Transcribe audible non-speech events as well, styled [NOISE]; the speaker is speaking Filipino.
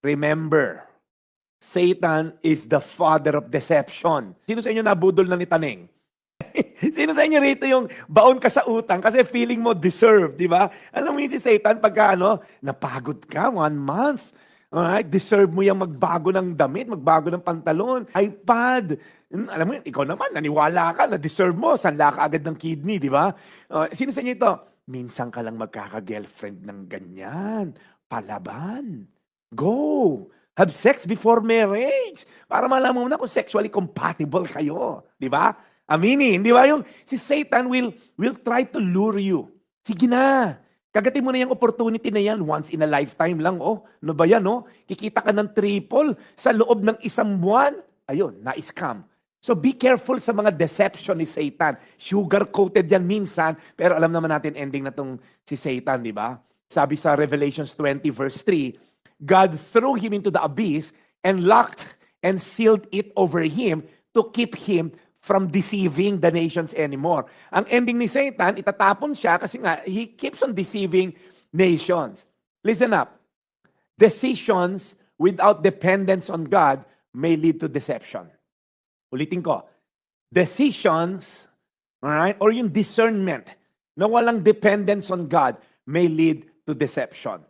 Remember, Satan is the father of deception. Sino sa inyo nabudol na ni Taneng? [LAUGHS] Sino sa inyo rito yung baon ka sa utang kasi feeling mo deserve, di ba? Alam mo yun si Satan pagka ano, napagod ka one month. Alright? Deserve mo yung magbago ng damit, magbago ng pantalon, iPad. Hmm, Alam mo yun, ikaw naman, naniwala ka na deserve mo, sanla ka agad ng kidney, di ba? Uh, sino sa inyo ito? Minsan ka lang magkaka-girlfriend ng ganyan. Palaban. Go! Have sex before marriage. Para malaman mo na kung sexually compatible kayo. Di ba? Aminin. Di ba? Yung si Satan will, will try to lure you. Sige na. Kagatin mo na yung opportunity na yan once in a lifetime lang. Oh, ano ba yan? Oh? Kikita ka ng triple sa loob ng isang buwan. Ayun, na-scam. So be careful sa mga deception ni Satan. Sugar-coated yan minsan, pero alam naman natin ending na tong si Satan, di ba? Sabi sa Revelations 20 verse 3, God threw him into the abyss and locked and sealed it over him to keep him from deceiving the nations anymore. Ang ending ni Satan, itatapon siya kasi nga, he keeps on deceiving nations. Listen up. Decisions without dependence on God may lead to deception. Ulitin ko. Decisions, alright, or yung discernment na walang dependence on God may lead to deception.